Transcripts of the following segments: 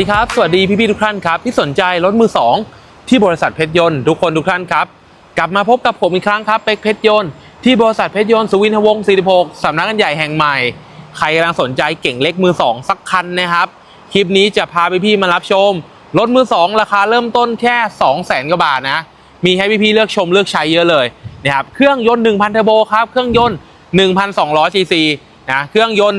ดีครับ สวัสดีพี่ๆทุกท่านครับ ที่สนใจรถมือสองที่บริษัทเพชรยนต์ทุกคนทุกท่านครับ กลับมาพบกับผมอีกครั้งครับเป็กเพชรยนต์ที่บริษัทเพชรยนต์สุวินทวงศ์46สำนักงานใหญ่แห่งใหม่ ใครกำลังสนใจเก่งเล็กมือสองสักคันนะครับ คลิปนี้จะพาพี่ๆมารับชม รถมือสองราคาเริ่มต้นแค่ 2 0 0แสนกว่าบาทนะ มีให้พี่ๆเลือกชมเลือกใช้เยอะเลยนะครับเครื่องยนต์1,000เทอร์โบครับเครื่องยนต์1,200ซีซีนะเครื่องยนต์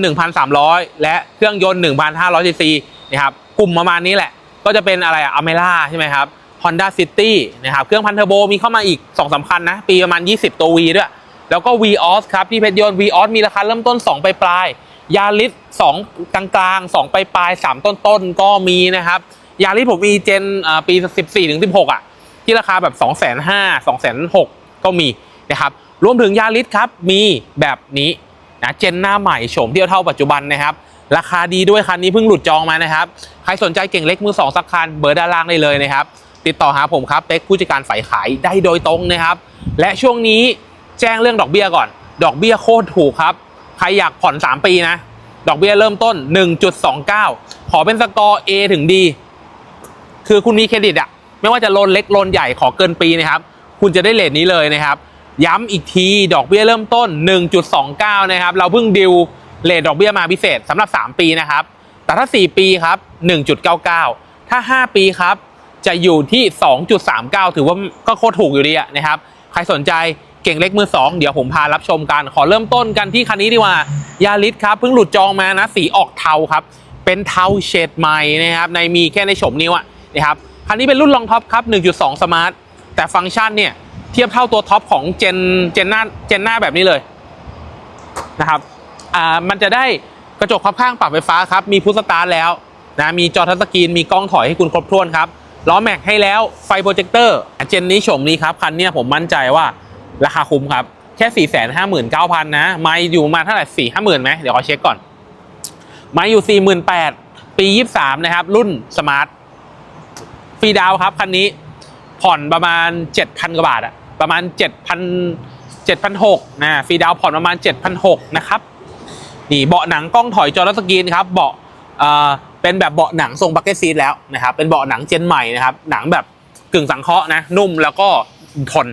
1,300 และเครื่องยนต์1,500ซีซีนะครับ กลุ่มประมาณนี้แหละ ก็จะเป็นอะไรอะอเมร่าใช่ไหมครับ Honda City นะครับ เครื่องพันเทอร์โบมีเข้ามาอีก 2 3คันนะ ปีประมาณ 20 ตัว V ด้วย แล้วก็ Vios ครับ ที่เพชรยนต์ Vios มีราคาเริ่มต้น2ปลายปลายยาริส2กลางกลางๆ2ปลายปลาย 3 ต้นต้นก็มีนะครับยาริสผมมีเจนปี 14ถึง16 อะ ที่ราคาแบบ 2 5 0 0 0 2 6 0 0ก็มีนะครับรวมถึงยาริสครับมีแบบนี้นะเจนหน้าใหม่โฉมเทียบเท่าปัจจุบันนะครับ ราคาดีด้วยคันนี้เพิ่งหลุดจองมานะครับ ใครสนใจเก่งเล็กมือสองสักคันเบอร์ด้านล่างได้เลยนะครับ ติดต่อหาผมครับเป็กผู้จัดการฝ่ายขายได้โดยตรงนะครับ และช่วงนี้แจ้งเรื่องดอกเบี้ยก่อน ดอกเบี้ยโคตรถูกครับ ใครอยากผ่อน 3 ปีนะ ดอกเบี้ยเริ่มต้น 1.29 ขอเป็นสกอร์ A ถึง D คือคุณมีเครดิตอะไม่ว่าจะโลนเล็กโลนใหญ่ขอเกินปีนะครับ คุณจะได้เลทนี้เลยนะครับ ย้ำอีกทีดอกเบี้ยเริ่มต้น 1.29 นะครับ เราเพิ่งดิว เลทดอกเบี้ยมาพิเศษสำหรับ 3 ปีนะครับ แต่ถ้า 4 ปีครับ 1.99 ถ้า 5 ปีครับ จะอยู่ที่ 2.39 ถือว่าก็โคตรถูกอยู่ดีนะครับ ใครสนใจเก่งเล็กมือ 2 เดี๋ยวผมพารับชมกัน ขอเริ่มต้นกันที่คันนี้ดีกว่ายาริสครับ เพิ่งหลุดจองมานะ สีออกเทาครับ เป็นเทาเฉดใหม่นะครับ ในมีแค่ในโฉมนี้วอะนะครับ คันนี้เป็นรุ่นรองท็อปครับ 1.2 สมาร์ท แต่ฟังก์ชันเนี่ยเทียบเท่าตัวท็อปของเจนเจนหน้าเจนหน้าแบบนี้เลยนะครับ อ่ามันจะได้กระจกพับข้างปรับไฟฟ้าครับ มีพุทสตาร์ทแล้วนะมีจอทัชสกรีนมีกล้องถอยให้คุณครบถ้วนครับล้อแม็กให้แล้วไฟโปรเจคเตอร์เจนนี้โฉมนี้ครับ คันนี้ผมมั่นใจว่าราคาคุ้มครับ แค่ 4 5 9 0 0 0 นะ ไม่อยู่มาเท่าไหร่สี่ห้าหมื่นไหมเดี๋ยวขอเช็คก่อน ไม่อยู่ 48,000 ปี 23 นะครับ รุ่นสมาร์ทฟรีดาวครับคันนี้ผ่อนประมาณ 7,000 กว่าบาทอะประมาณ 7,000 7,600นะฟรีดาวผ่อนประมาณ 7,600 นะครับ นี่เบาะหนังกล้องถอยจอรัสกีนครับเบาะเอ่อเป็นแบบเบาะหนังทรงบักเก็ตซีทแล้วนะครับเป็นเบาะหนังเจนใหม่นะครับหนังแบบกึ่งสังเคราะห์นะนุ่มแล้วก็ทน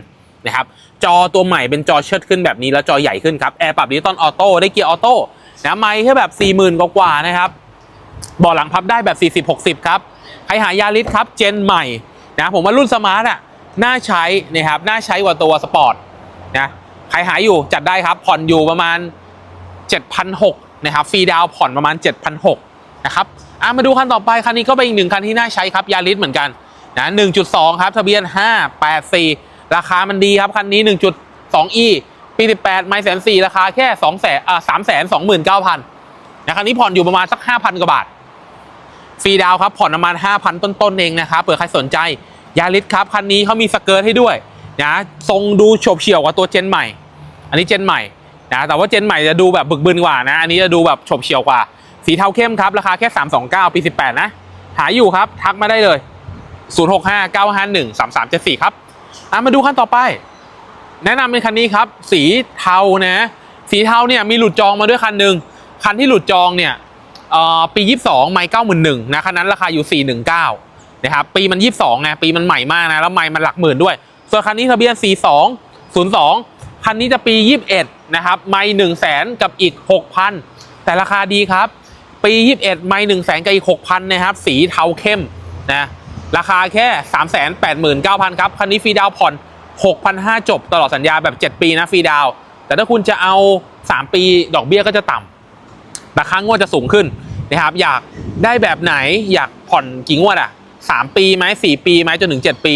นะครับจอตัวใหม่เป็นจอเชิดขึ้นแบบนี้แล้วจอใหญ่ขึ้นครับแอร์ปรับดิจิตอลออโต้ได้เกียร์ออโต้นะไมค์แค่แบบ 40,000 กว่านะครับเบาะหลังพับได้แบบ 40-60 ครับใครหายาริสครับเจนใหม่นะผมว่ารุ่นสมาร์ทอะน่าใช้นะครับน่าใช้กว่าตัวสปอร์ตนะใครหายอยู่จัดได้ครับผ่อนอยู่ประมาณ 7,600นะครับฟรีดาวผ่อนประมาณ 7,600นะครับอะมาดูคันต่อไปคันนี้ก็เป็นอีกหนึ่งคันที่น่าใช้ครับยาริสเหมือนกันนะ1.2 ครับทะเบียน 584 ราคามันดีครับคันนี้ 1.2e ปี 18 ไม่แสนสี่ราคาแค่2แสนอ่า3แสน29,000นะคันนี้ผ่อนอยู่ประมาณสัก5,000กว่าบาท ฟรีดาวครับผ่อนประมาณ5,000ต้นๆเองนะครับเผื่อใครสนใจยาริสครับคันนี้เขามีสเกิร์ตให้ด้วยนะทรงดูโฉบเฉี่ยวกว่าตัวเจนใหม่ อันนี้เจนใหม่ นะแต่ว่าเจนใหม่จะดูแบบบึกบึนกว่านะ อันนี้จะดูแบบฉบเฉี่ยวกว่า สีเทาเข้มครับ ราคาแค่ 329 ปี 18 นะ หาอยู่ครับ ทักมาได้เลย 065 951 3374 ครับอะมาดูขั้นต่อไป แนะนำเป็นคันนี้ครับ สีเทานะ สีเทาเนี่ยมีหลุดจองมาด้วยคันหนึ่งคันที่หลุดจองเนี่ยเออปี 22 ไม่91,000นะคันนั้นราคาอยู่ 419นะครับปีมัน 22ไงปีมันใหม่มากนะแล้วไม่มันหลักหมื่นด้วย ส่วนคันนี้ทะเบียน 42 02 คันนี้จะปี 21 นะครับไม่1 0 0 0 0แสนกับอีก6,000แต่ราคาดีครับ ปี21ไม่1 0 0 0 0แสนกับอีก6,000นะครับ สีเทาเข้มนะราคาแค่389,000ครับคันนี้ฟรีดาวน์ผ่อน6,500จบตลอดสัญญาแบบ7ปีนะฟรีดาว แต่ถ้าคุณจะเอา3ปีดอกเบี้ยก็จะต่ำราคางวดจะสูงขึ้นนะครับ อยากได้แบบไหนอยากผ่อนกี่งวดอะ3ปีไหม4ปีไหมจนถึง7ปี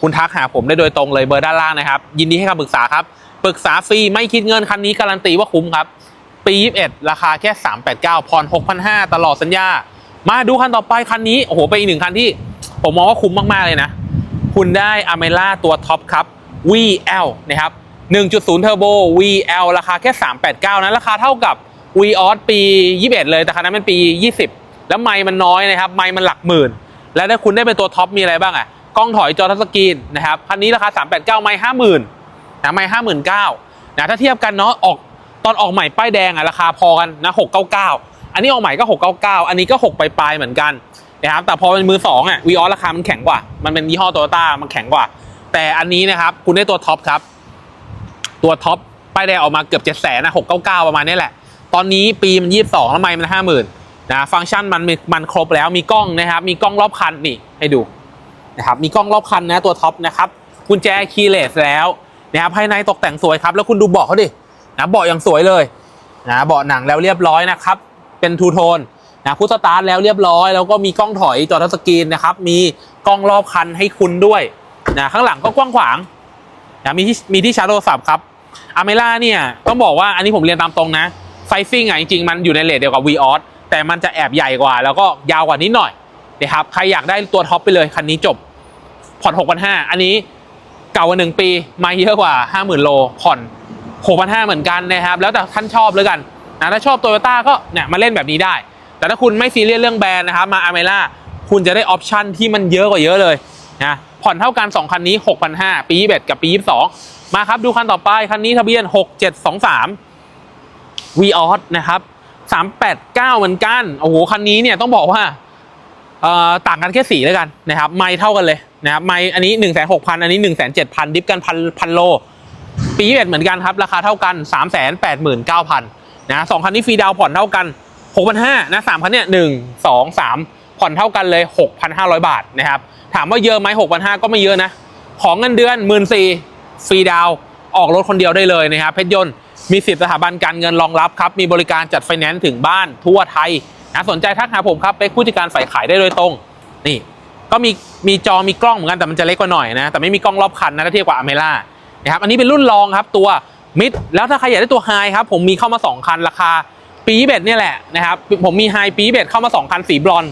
คุณทักหาผมได้โดยตรงเลยเบอร์ด้านล่างนะครับ ยินดีให้คำปรึกษาครับ ปรึกษาฟรีไม่คิดเงินคันนี้การันตีว่าคุ้มครับ ปี 21 ราคาแค่ 389ผ่อน6,500 ตลอดสัญญา มาดูคันต่อไปคันนี้ โอ้โห เป็นอีกหนึ่งคันที่ ผมมองว่าคุ้มมาก ๆ เลยนะ คุณได้อเมล่าตัวท็อปครับ VL นะครับ 1.0 เทอร์โบ VL ราคาแค่ 389 นะ ราคาเท่ากับ Vios ปี 21 เลย แต่คันนั้นเป็นปี 20 แล้วไมล์มันน้อยนะครับ ไมล์มันหลักหมื่น แล้วถ้าคุณได้เป็นตัวท็อปมีอะไรบ้างอะ กล้องถอยจอทัชสกรีนนะครับ คันนี้ราคา 389 ไมล์50,000 นะไมล์59,000นะถ้าเทียบกันเนาะออกตอนออกใหม่ป้ายแดงอะราคาพอกันนะ699อันนี้ออกใหม่ก็699อันนี้ก็6ปลายๆเหมือนกันนะครับแต่พอเป็นมือสองอะวีออสราคามันแข็งกว่า มันเป็นยี่ห้อโตโยต้ามันแข็งกว่า แต่อันนี้นะครับคุณได้ตัวท็อปครับ ตัวท็อปป้ายแดงออกมาเกือบเจ็ดแสนนะหกเก้าเก้าประมาณนี้แหละ ตอนนี้ปีมันยี่สิบสองแล้วไม่มันห้าหมื่นนะฟังก์ชันมันมีมันครบแล้วมีกล้องนะครับ มีกล้องรอบคันนี่ให้ดูนะครับมีกล้องรอบคันนะตัวท็อปนะครับกุญแจคีย์เลสแล้ว นะครับภายในตกแต่งสวยครับ แล้วคุณดูเบาะเขาดินะเบาะอย่างสวยเลยนะเบาะหนังแล้วเรียบร้อยนะครับ เป็นทูโทนนะพุทสตาร์ทแล้วเรียบร้อย แล้วก็มีกล้องถอยจอทัชสกรีนนะครับ มีกล้องรอบคันให้คุณด้วยนะข้างหลังก็กว้างขวางนะมีที่มีที่ชาร์จโทรศัพท์ครับอเมล่าเนี่ยต้องบอกว่าอันนี้ผมเรียนตามตรงนะไซซิ่งอะจริงๆ มันอยู่ในเลทเดียวกับ v ีออสแต่มันจะแอบใหญ่กว่า แล้วก็ยาวกว่านิดหน่อยนะครับใครอยากได้ตัวท็อปไปเลยคันนี้จบผ่อน6,500อันนี้ เก่ากว่าหนึ่งปีไม่เยอะกว่า 50,000 โลผ่อน 6,500 เหมือนกันนะครับ แล้วแต่ท่านชอบเลยกันนะถ้าชอบโตโยต้าก็เนี่ยมาเล่นแบบนี้ได้ แต่ถ้าคุณไม่ซีเรียสเรื่องแบรนด์นะครับมาอเมล่าคุณจะได้ออปชั่นที่มันเยอะกว่าเยอะเลยนะผ่อนเท่ากัน 2 คันนี้ 6,500 ปี21กับปี 22 มาครับดูคันต่อไป คันนี้ทะเบียน 6723 v ีออสนะครับ 389 เหมือนกัน โอ้โห คันนี้เนี่ยต้องบอกว่าเอ่อต่างกันแค่สีแล้วกันนะครับ ไม่เท่ากันเลย นะครับไม่อันนี้1นึ่งแสนหกพันอันนี้1นึ่งแสนเจ็ดพันดิฟกันพันพันโล ปีเอ็ดเหมือนกันครับ ราคาเท่ากัน3ามแสนแปดหมื่นเก้าพันนะสองคันนี้ฟรีดาวผ่อนเท่ากันหกพันห้านะสามคันเนี่ยหนึ่งสองสามผ่อนเท่ากันเลยหกพันห้าร้อยบาทนะครับ ถามว่าเยอะไหมหกพันห้าก็ไม่เยอะนะ ของเงินเดือนหมื่นสี่ฟรีดาวออกรถคนเดียวได้เลยนะครับ เพชรยนต์มีสิทธิสถาบันการเงินรองรับครับ มีบริการจัดไฟแนนซ์ถึงบ้านทั่วไทยนะสนใจทักหาผมครับเป็นผู้จัดการฝ่ายขายได้โดยตรง นี่ ก็มีมีจอมีกล้องเหมือนกันแต่มันจะเล็กกว่าหน่อยนะแต่ไม่มีกล้องรอบคันนะถ้าเทียบกับอเมล่านะครับอันนี้เป็นรุ่นรองครับตัวมิดแล้วถ้าใครอยากได้ตัวไฮครับผมมีเข้ามา 2 คันราคาปีเบ็ดเนี่ยแหละนะครับผมมีไฮปีเบ็ดเข้ามา 2 คันสีบรอน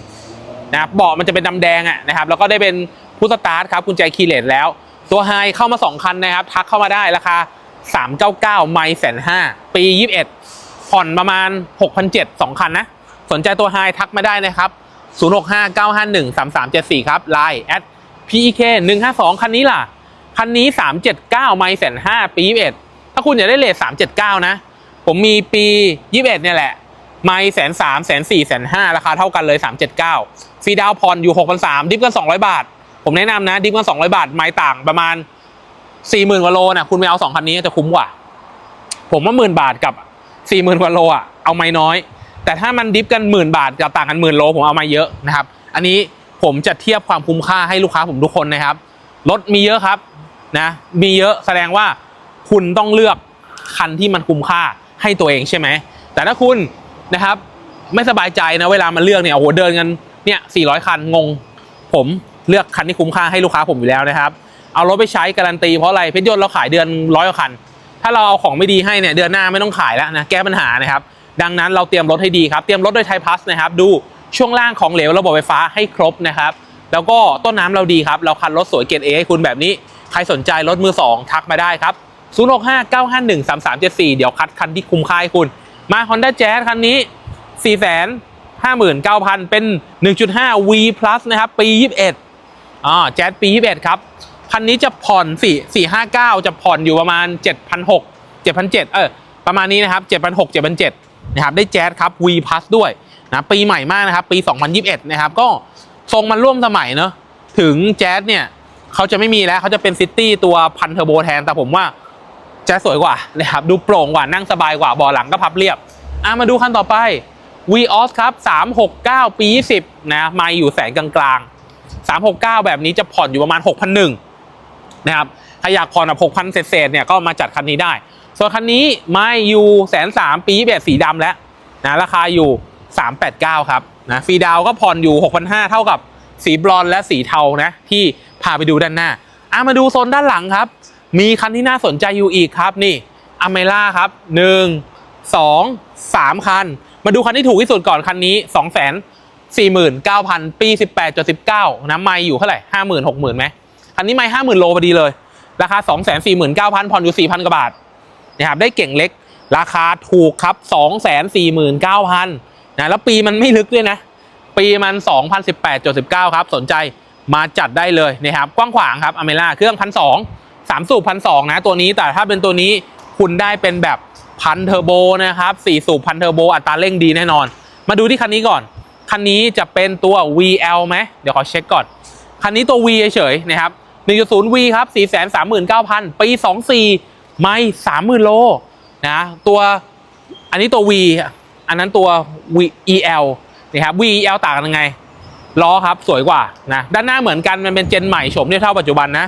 นะครับเบาะมันจะเป็นดำแดงอะนะครับแล้วก็ได้เป็นพุทสตาร์ทครับกุญแจคีเลสแล้ว ตัวไฮเข้ามา 2 คันนะครับ ทักเข้ามาได้ราคา 399 ไม่แสนห้าปี 21 ผ่อนประมาณ 6,700 2คันนะ สนใจตัวไฮทักมาได้นะครับ 0659513374 ครับ Line at PEK 152คันนี้ล่ะ คันนี้ 379 ไม่แสนห้าปี21ถ้าคุณอยากได้เลท379 นะ ผมมีปี 21 เนี่ยแหละ ไม่แสนสามแสนสี่แสนห้าราคาเท่ากันเลย 379ฟรีดาวน์ผ่อนยู่6,300ดิฟกัน 200 บาท ผมแนะนำนะ ดิฟกัน 200 บาท ไม่ต่างประมาณ 40,000กว่าโลนะคุณไปเอา2คันนี้จะคุ้มกว่า ผมว่าหมื่นบาทกับสี่หมื่นกว่าโลอะเอาไม่น้อย แต่ถ้ามันดิฟกันหมื่นบาทกับต่างกันหมื่นโลผมเอามาเยอะนะครับ อันนี้ผมจะเทียบความคุ้มค่าให้ลูกค้าผมทุกคนนะครับรถมีเยอะครับนะมีเยอะแสดงว่าคุณต้องเลือกคันที่มันคุ้มค่าให้ตัวเองใช่ไหมแต่ถ้าคุณนะครับไม่สบายใจนะเวลามาเลือกเนี่ยโอ้โหเดินกันเนี่ย400 คันงง ผมเลือกคันที่คุ้มค่าให้ลูกค้าผมอยู่แล้วนะครับ เอารถไปใช้การันตีเพราะอะไรเพชรยนต์เราขายเดือนร้อยคัน ถ้าเราเอาของไม่ดีให้เนี่ยเดือนหน้าไม่ต้องขายแล้วนะแก้ปัญหานะครับ ดังนั้นเราเตรียมรถให้ดีครับ เตรียมรถโดยไทยพัสนะครับ ดูช่วงล่างของเหลวระบบไฟฟ้าให้ครบนะครับ แล้วก็ต้นน้ำเราดีครับ เราคันรถสวยเกรดเอให้คุณแบบนี้ ใครสนใจรถมือ 2 ทักมาได้ครับ 0 6 5 9 5 1 3 3 7 4 เดี๋ยวคัดคันที่คุ้มค่าให้คุณ มา Honda Jazz คันนี้ 4 5 9 0 0 0 เป็น 1.5 V Plus นะครับ ปี 21อ่าแจ๊สปี 21 ครับ คันนี้จะผ่อน4 4 5 9 จะผ่อนอยู่ประมาณ 7,600 7,700 เออ ประมาณนี้นะครับ 7,600 7,700 นะครับได้แจ๊สครับ V Plus ด้วยนะปีใหม่มากนะครับ ปี 2021 นะครับ ก็ทรงมันร่วมสมัยเนอะถึงแจ๊สเนี่ยเขาจะไม่มีแล้วเขาจะเป็นซิตี้ตัวพันเทอร์โบแทน แต่ผมว่าแจ๊สสวยกว่านะครับดูโปร่งกว่านั่งสบายกว่าเบาหลังก็พับเรียบอะมาดูคันต่อไป v ีออสครับ 369 ปี20นะม่อยู่แสนกลางๆ 369 แบบนี้จะผ่อนอยู่ประมาณ6,100นะครับถ้าอยากผ่อนแบบ6,000 เศษๆเนี่ยก็มาจัดคันนี้ได้ ส่วนคันนี้ไม่อยู่แสนสามปีแบบสีดำแล้วนะราคาอยู่ 389 ครับนะฟรีดาวก็ผ่อนอยู่ 6,500 เท่ากับสีบลอนและสีเทานะ ที่พาไปดูด้านหน้าอะมาดูโซนด้านหลังครับ มีคันที่น่าสนใจอยู่อีกครับนี่อเมล่าครับ 1 2 3 คัน มาดูคันที่ถูกที่สุดก่อนคันนี้ 2 4 9 0 0 0 ปี 18.19 นะไม่อยู่เท่าไหร่ 50,000 60,000ไหมคันนี้ไม่ห้าหมื่นโลพอดีเลย ราคา 2 4 9 0 0 0ผ่อนอยู่ 4,000 กว่าบาท นะครับได้เก่งเล็กราคาถูกครับ 2 4 9 0 0 0นะแล้วปีมันไม่ลึกด้วยนะ ปีมัน 2018.19 ครับ สนใจมาจัดได้เลยนะครับกว้างขวางครับอเมล่าเครื่องพันสองสามสูบพันสองนะตัวนี้แต่ถ้าเป็นตัวนี้คุณได้เป็นแบบพันเทอร์โบนะครับสี่สูบพันเทอร์โบอัตราเร่งดีแน่นอน มาดูที่คันนี้ก่อน คันนี้จะเป็นตัว VL ไหมเดี๋ยวขอเช็คก่อน คันนี้ตัว V เฉยๆนะครับ 1.0 V ครับ 439,000 ปี 24 ไม่30,000โลนะตัวอันนี้ตัว V อันนั้นตัว V EL นะครับ VEL ต่างกันยังไงล้อครับสวยกว่านะด้านหน้าเหมือนกันมันเป็นเจนใหม่โฉมเทียบเท่าปัจจุบันนะ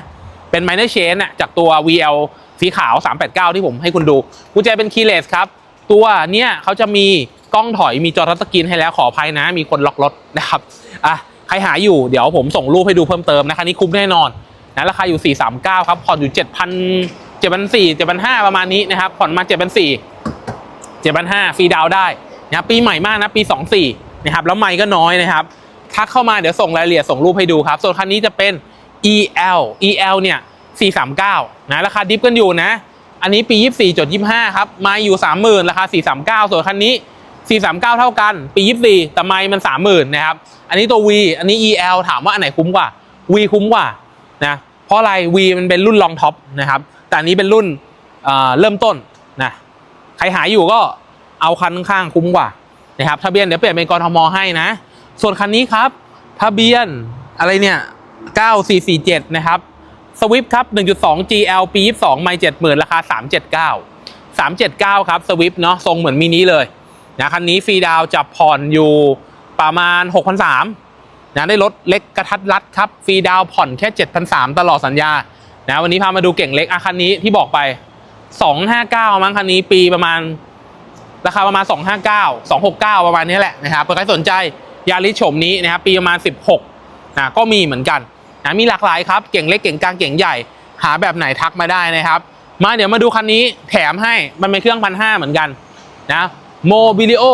เป็น minor chain น่ะจากตัว VL สีขาว 389 ที่ผมให้คุณดูกุญแจเป็น keyless ครับ ตัวเนี้ยเขาจะมีกล้องถอยมีจอทัชสกรีนให้แล้วขออภัยนะ มีคนล็อกรถนะครับอะใครหาอยู่เดี๋ยวผมส่งรูปให้ดูเพิ่มเติมนะคันนี้คุ้มแน่นอนนะราคาอยู่ 439 ครับผ่อนอยู่ 7,000 7,400 7,500ประมาณนี้นะครับ ผ่อนมา7,400 7,500ฟรีดาวได้นะครับปีใหม่มากนะปี24นะครับแล้วไม่ก็น้อยนะครับทักเข้ามาเดี๋ยวส่งรายละเอียดส่งรูปให้ดูครับ ส่วนคันนี้จะเป็น EL EL เนี่ย439นะราคาดิฟกันอยู่นะ อันนี้ปี 24.25 ครับ ไม้อยู่ 30,000 ราคา 439 ส่วนคันนี้ 439 เท่ากัน ปี 24 แต่ไม้มัน 30,000 นะครับ อันนี้ตัว V อันนี้ EL ถามว่าอันไหนคุ้มกว่า V คุ้มกว่านะ เพราะอะไร V มันเป็นรุ่นรองท็อปนะครับ แต่อันนี้เป็นรุ่นเริ่มต้นนะใครหายอยู่ก็เอาคันข้างๆคุ้มกว่านะครับทะเบียนเดี๋ยวเปลี่ยนเป็นกรทมให้นะ ส่วนคันนี้ครับ ทะเบียนอะไรเนี่ย9447 นะครับสวิฟครับ 1.2 GL ปี 22 ไม่ 70,000 ราคา 379 379 ครับสวิฟเนาะทรงเหมือนมินิเลยนะคันนี้ฟรีดาวน์จะผ่อนอยู่ประมาณ 6,300นะได้รถเล็กกระทัดรัดครับ ฟรีดาวผ่อนแค่ 7,300 ตลอดสัญญา นะวันนี้พามาดูเก่งเล็กอะคันนี้ที่บอกไป 259 มั้งคันนี้ปีประมาณ ราคาประมาณ 259 269 ประมาณนี้แหละนะครับใครสนใจยาริสโฉมนี้นะครับปีประมาณ 16นะก็มีเหมือนกันนะมีหลากหลายครับเก่งเล็กเก่งกลางเก่งใหญ่ หาแบบไหนทักมาได้นะครับ มาเดี๋ยวมาดูคันนี้แถมให้มันเป็นเครื่องพันห้าเหมือนกันนะโมบิลิโอ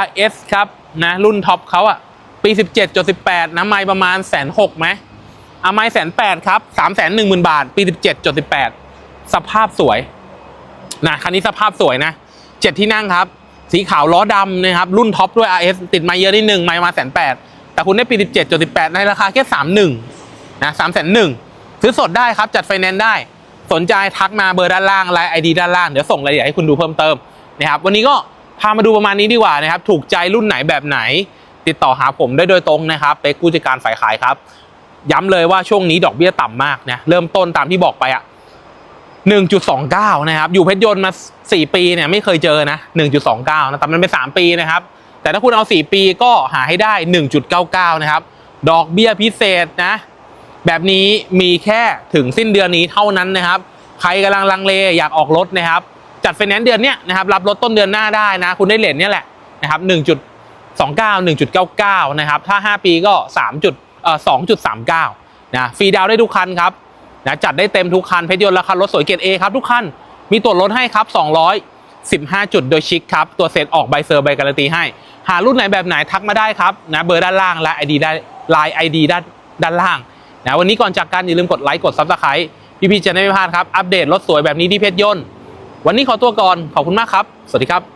RS ครับนะรุ่นท็อปเขาอะปี 17.18 นะไมประมาณแสนหกไหม อาไม่แสนแปดครับ3 1 0 0 0 0บาท ปี17.18สภาพสวยนะคันนี้สภาพสวยนะเจ็ดที่นั่งครับ สีขาวล้อดำนะครับ รุ่นท็อปด้วย RS ติดมาเยอะนิดนึงไม่มาแสนแปดแต่คุณได้ปี17.18ในราคาแค่31นะ3 1 0 0 0ซื้อสดได้ครับ จัดไฟแนนซ์ได้ สนใจทักมาเบอร์ด้านล่างไลน์ไอดีด้านล่าง เดี๋ยวส่งรายละเอียดให้คุณดูเพิ่มเติมนะครับวันนี้ก็พามาดูประมาณนี้ดีกว่านะครับ ถูกใจรุ่นไหนแบบไหน ติดต่อหาผมได้โดยตรงนะครับ เป็นผู้จัดการฝ่ายขายครับ ย้ำเลยว่าช่วงนี้ดอกเบี้ยต่ำมากนะเริ่มต้นตามที่บอกไปอะ1.29 นะครับ อยู่เพชรยนต์มา 4 ปีเนี่ยไม่เคยเจอนะ 1.29 นะแต่มันเป็น 3 ปีนะครับ แต่ถ้าคุณเอา 4 ปีก็หาให้ได้ 1.99 นะครับ ดอกเบี้ยพิเศษนะ แบบนี้มีแค่ถึงสิ้นเดือนนี้เท่านั้นนะครับ ใครกำลังลังเลอยากออกรถนะครับ จัดไฟแนนซ์เดือนเนี้ยนะครับ รับรถต้นเดือนหน้าได้นะ คุณได้เลทเนี่ยแหละนะครับ 1.29 1.99 นะครับ ถ้า 5 ปีก็ 3 จุดเอ่อ2.39นะฟรีดาวได้ทุกคันครับนะจัดได้เต็มทุกคันเพชรยนต์ราคารถสวยเกรดเอครับทุกคันมีตัวลดให้ครับ215จุดโดยชิคครับตัวเซตออกใบเซอร์ใบการันตีให้ หารุ่นไหนแบบไหนทักมาได้ครับนะเบอร์ด้านล่างและไอดีได้ไลน์ไอดีด้านด้านล่างนะวันนี้ก่อนจากกันอย่าลืมกดไลค์กดซับสไครต์พี่ๆจะได้ไม่พลาดครับอัปเดตรถสวยแบบนี้ที่เพชรยนต์วันนี้ขอตัวก่อนขอบคุณมากครับ สวัสดีครับ